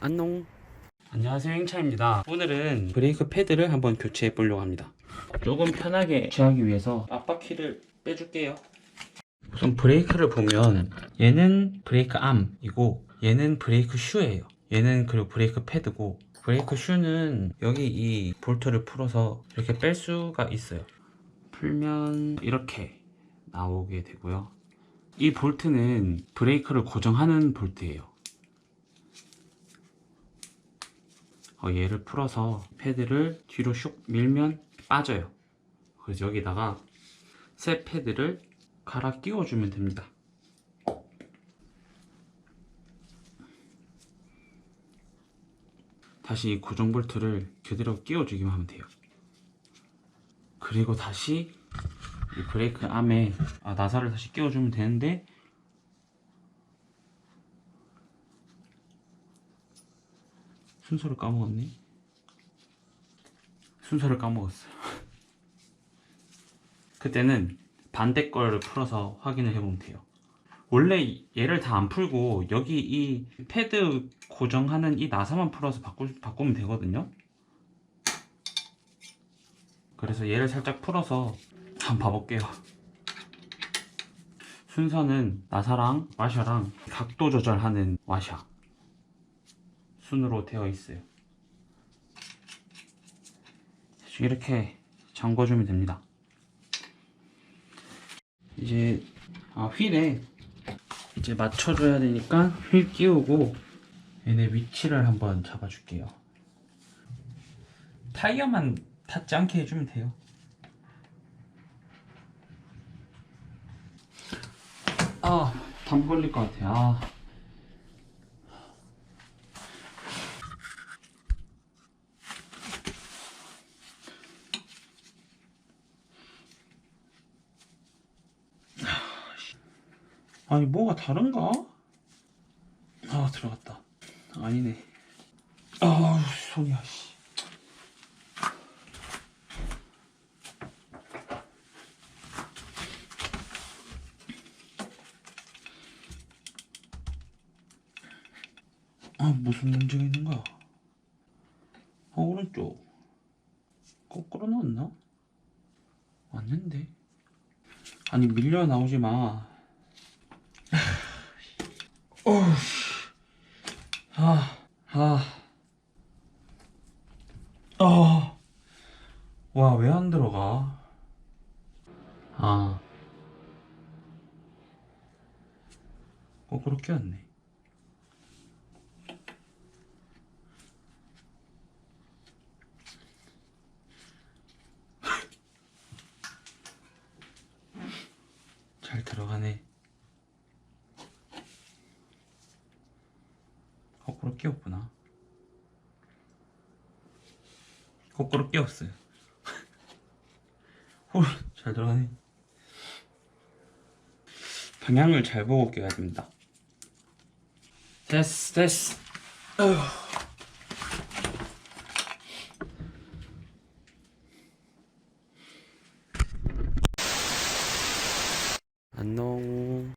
안녕. 안녕하세요 행차입니다. 오늘은 브레이크 패드를 한번 교체해 보려고 합니다. 조금 편하게 취하기 위해서 앞바퀴를 빼줄게요. 우선 브레이크를 보면 얘는 브레이크 암이고 얘는 브레이크 슈예요. 얘는 그리고 브레이크 패드고 브레이크 슈는 여기 이 볼트를 풀어서 이렇게 뺄 수가 있어요. 풀면 이렇게 나오게 되고요. 이 볼트는 브레이크를 고정하는 볼트예요. 얘를 풀어서 패드를 뒤로 슉 밀면 빠져요. 그래서 여기다가 새 패드를 갈아 끼워주면 됩니다. 다시 이 고정 볼트를 그대로 끼워주기만 하면 돼요. 그리고 다시 이 브레이크 암에 아, 나사를 다시 끼워주면 되는데 순서를 까먹었네. 순서를 까먹었어요. 그때는 반대 거를 풀어서 확인을 해보면 돼요. 원래 얘를 다 안 풀고 여기 이 패드 고정하는 이 나사만 풀어서 바꾸, 바꾸면 되거든요. 그래서 얘를 살짝 풀어서 한번 봐볼게요. 순서는 나사랑 와셔랑 각도 조절하는 와셔 순으로 되어 있어요. 이렇게 잠궈주면 됩니다. 이제 아, 휠에 이제 맞춰줘야 되니까 휠 끼우고 얘네 위치를 한번 잡아줄게요. 타이어만 닿지 않게 해주면 돼요. 아, 담 걸릴 것 같아. 아. 아니 뭐가 다른가? 아 들어갔다. 아니네. 아 손이야 씨. 아 무슨 문제가 있는 거야? 아 오른쪽 거꾸로 넣었나? 맞는데? 아니 밀려 나오지 마. 아, 아, 아, 와, 왜 안 들어가? 아, 거꾸로 끼웠네. 잘 들어가네. 거꾸로 끼웠구나. 거꾸로 끼웠어요. 홀, 잘 들어가네. 방향을 잘 보고 끼워야 됩니다. 됐어, 됐어. 어휴. 안녕.